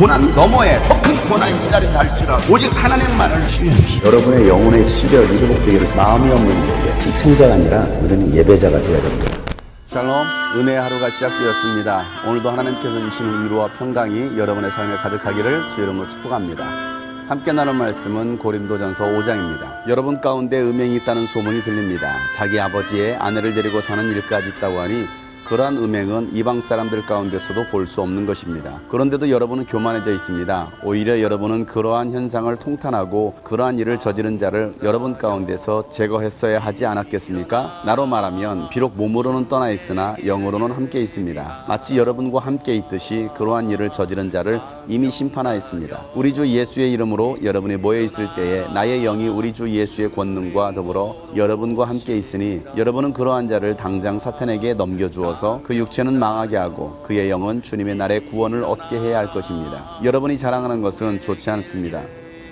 고난 너머에 더 큰 고난이 기다린다 할지라도 오직 하나님만을 신뢰합시다. 여러분의 영혼의 시력이 회복되기를 마음이 없는 자에게 시청자가 아니라 우리는 예배자가 되어야 됩니다. 샬롬 은혜의 하루가 시작되었습니다. 오늘도 하나님께서 주시는 위로와 평강이 여러분의 삶에 가득하기를 주 이름으로 축복합니다. 함께 나눌 말씀은 고린도전서 5장입니다. 여러분 가운데 음행이 있다는 소문이 들립니다. 자기 아버지의 아내를 데리고 사는 일까지 있다고 하니 그러한 음행은 이방 사람들 가운데서도 볼 수 없는 것입니다. 그런데도 여러분은 교만해져 있습니다. 오히려 여러분은 그러한 현상을 통탄하고 그러한 일을 저지른 자를 여러분 가운데서 제거했어야 하지 않았겠습니까? 나로 말하면 비록 몸으로는 떠나 있으나 영으로는 함께 있습니다. 마치 여러분과 함께 있듯이 그러한 일을 저지른 자를 이미 심판하였습니다. 우리 주 예수의 이름으로 여러분이 모여 있을 때에 나의 영이 우리 주 예수의 권능과 더불어 여러분과 함께 있으니 여러분은 그러한 자를 당장 사탄에게 넘겨주어서 그 육체는 망하게 하고 그의 영은 주님의 날에 구원을 얻게 해야 할 것입니다. 여러분이 자랑하는 것은 좋지 않습니다.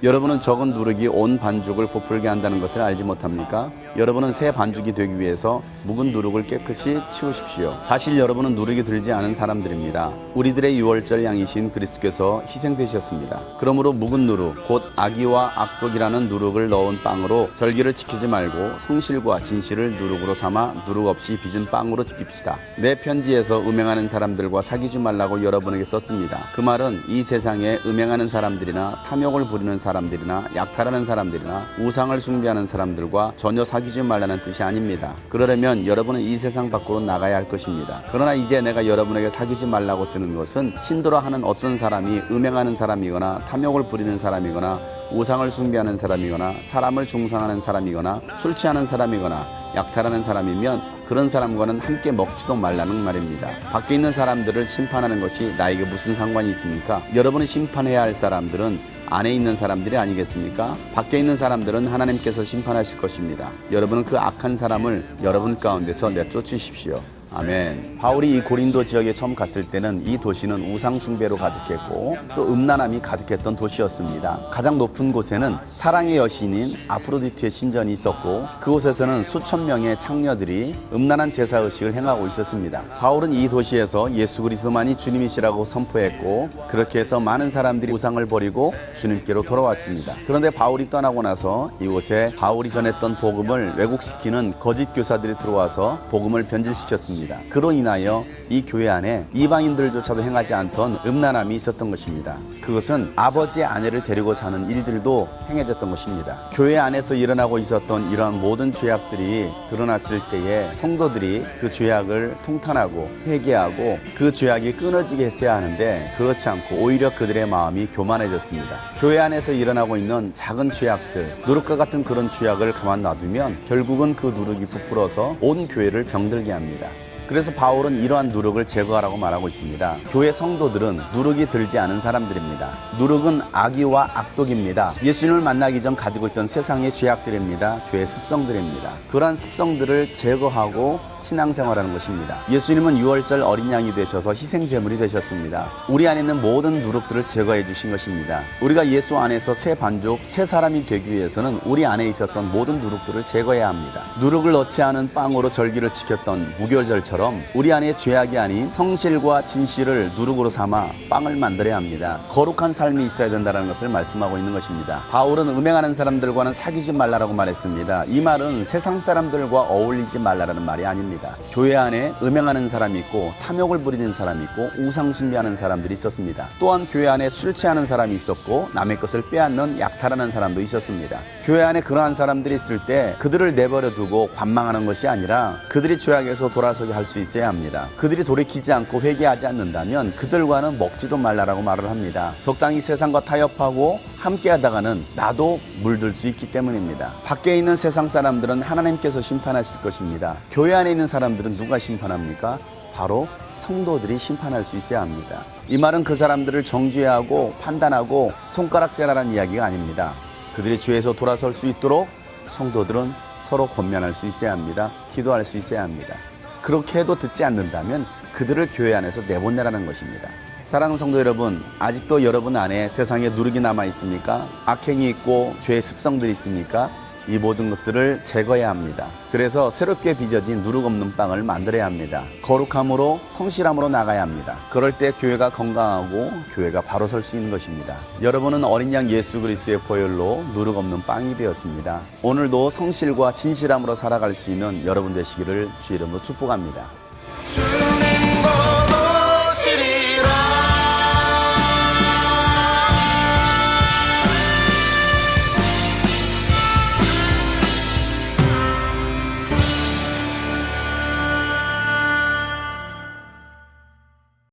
여러분은 적은 누룩이 온 반죽을 부풀게 한다는 것을 알지 못합니까? 여러분은 새 반죽이 되기 위해서 묵은 누룩을 깨끗이 치우십시오. 사실 여러분은 누룩이 들지 않은 사람들입니다. 우리들의 유월절 양이신 그리스도께서 희생되셨습니다. 그러므로 묵은 누룩, 곧 악의와 악독이라는 누룩을 넣은 빵으로 절기를 지키지 말고 성실과 진실을 누룩으로 삼아 누룩 없이 빚은 빵으로 지킵시다. 내 편지에서 음행하는 사람들과 사귀지 말라고 여러분에게 썼습니다. 그 말은 이 세상에 음행하는 사람들이나 탐욕을 부리는 사람들이나 약탈하는 사람들이나 우상을 숭배하는 사람들과 전혀 사 귀지 말라는 뜻이 아닙니다. 그러려면 여러분은 이 세상 밖으로 나가야 할 것입니다. 그러나 이제 내가 여러분에게 사귀지 말라고 쓰는 것은 신도라 하는 어떤 사람이 음행하는 사람이거나 탐욕을 부리는 사람이거나 우상을 숭배하는 사람이거나 사람을 중상하는 사람이거나 술 취하는 사람이거나 약탈하는 사람이면 그런 사람과는 함께 먹지도 말라는 말입니다. 밖에 있는 사람들을 심판하는 것이 나에게 무슨 상관이 있습니까? 여러분이 심판해야 할 사람들은 안에 있는 사람들이 아니겠습니까? 밖에 있는 사람들은 하나님께서 심판하실 것입니다. 여러분은 그 악한 사람을 여러분 가운데서 내쫓으십시오. 아멘. 바울이 이 고린도 지역에 처음 갔을 때는 이 도시는 우상숭배로 가득했고 또 음란함이 가득했던 도시였습니다. 가장 높은 곳에는 사랑의 여신인 아프로디트의 신전이 있었고 그곳에서는 수천 명의 창녀들이 음란한 제사 의식을 행하고 있었습니다. 바울은 이 도시에서 예수 그리스도만이 주님이시라고 선포했고 그렇게 해서 많은 사람들이 우상을 버리고 주님께로 돌아왔습니다. 그런데 바울이 떠나고 나서 이곳에 바울이 전했던 복음을 왜곡시키는 거짓 교사들이 들어와서 복음을 변질시켰습니다. 그로 인하여 이 교회 안에 이방인들조차도 행하지 않던 음란함이 있었던 것입니다. 그것은 아버지의 아내를 데리고 사는 일들도 행해졌던 것입니다. 교회 안에서 일어나고 있었던 이러한 모든 죄악들이 드러났을 때에 성도들이 그 죄악을 통탄하고 회개하고 그 죄악이 끊어지게 했어야 하는데 그렇지 않고 오히려 그들의 마음이 교만해졌습니다. 교회 안에서 일어나고 있는 작은 죄악들, 누룩과 같은 그런 죄악을 가만 놔두면 결국은 그 누룩이 부풀어서 온 교회를 병들게 합니다. 그래서 바울은 이러한 누룩을 제거하라고 말하고 있습니다. 교회 성도들은 누룩이 들지 않은 사람들입니다. 누룩은 악의와 악독입니다. 예수님을 만나기 전 가지고 있던 세상의 죄악들입니다. 죄의 습성들입니다. 그러한 습성들을 제거하고 신앙생활하는 것입니다. 예수님은 6월절 어린 양이 되셔서 희생 제물이 되셨습니다. 우리 안에 있는 모든 누룩들을 제거해 주신 것입니다. 우리가 예수 안에서 새 반죽, 새 사람이 되기 위해서는 우리 안에 있었던 모든 누룩들을 제거해야 합니다. 누룩을 넣지 않은 빵으로 절기를 지켰던 무교절처럼 우리 안에 죄악이 아닌 성실과 진실을 누룩으로 삼아 빵을 만들어야 합니다. 거룩한 삶이 있어야 된다는 것을 말씀하고 있는 것입니다. 바울은 음행하는 사람들과는 사귀지 말라라고 말했습니다. 이 말은 세상 사람들과 어울리지 말라라는 말이 아닙니다. 교회 안에 음행하는 사람이 있고 탐욕을 부리는 사람이 있고 우상 숭배하는 사람들이 있었습니다. 또한 교회 안에 술 취하는 사람이 있었고 남의 것을 빼앗는 약탈하는 사람도 있었습니다. 교회 안에 그러한 사람들이 있을 때 그들을 내버려 두고 관망하는 것이 아니라 그들이 죄악에서 돌아서게 할수 있어야 합니다. 그들이 돌이키지 않고 회개하지 않는다면 그들과는 먹지도 말라라고 말을 합니다. 적당히 세상과 타협하고 함께 하다가는 나도 물들 수 있기 때문입니다. 밖에 있는 세상 사람들은 하나님께서 심판하실 것입니다. 교회 안에 있는 사람들은 누가 심판합니까? 바로 성도들이 심판할 수 있어야 합니다. 이 말은 그 사람들을 정죄하고 판단하고 손가락질하라는 이야기가 아닙니다. 그들이 죄에서 돌아설 수 있도록 성도들은 서로 권면할 수 있어야 합니다. 기도할 수 있어야 합니다. 그렇게 해도 듣지 않는다면 그들을 교회 안에서 내보내라는 것입니다. 사랑하는 성도 여러분, 아직도 여러분 안에 세상에 누룩이 남아 있습니까? 악행이 있고 죄의 습성들이 있습니까? 이 모든 것들을 제거해야 합니다. 그래서 새롭게 빚어진 누룩 없는 빵을 만들어야 합니다. 거룩함으로 성실함으로 나가야 합니다. 그럴 때 교회가 건강하고 교회가 바로 설 수 있는 것입니다. 여러분은 어린 양 예수 그리스도의 보혈로 누룩 없는 빵이 되었습니다. 오늘도 성실과 진실함으로 살아갈 수 있는 여러분 되시기를 주 이름으로 축복합니다. 주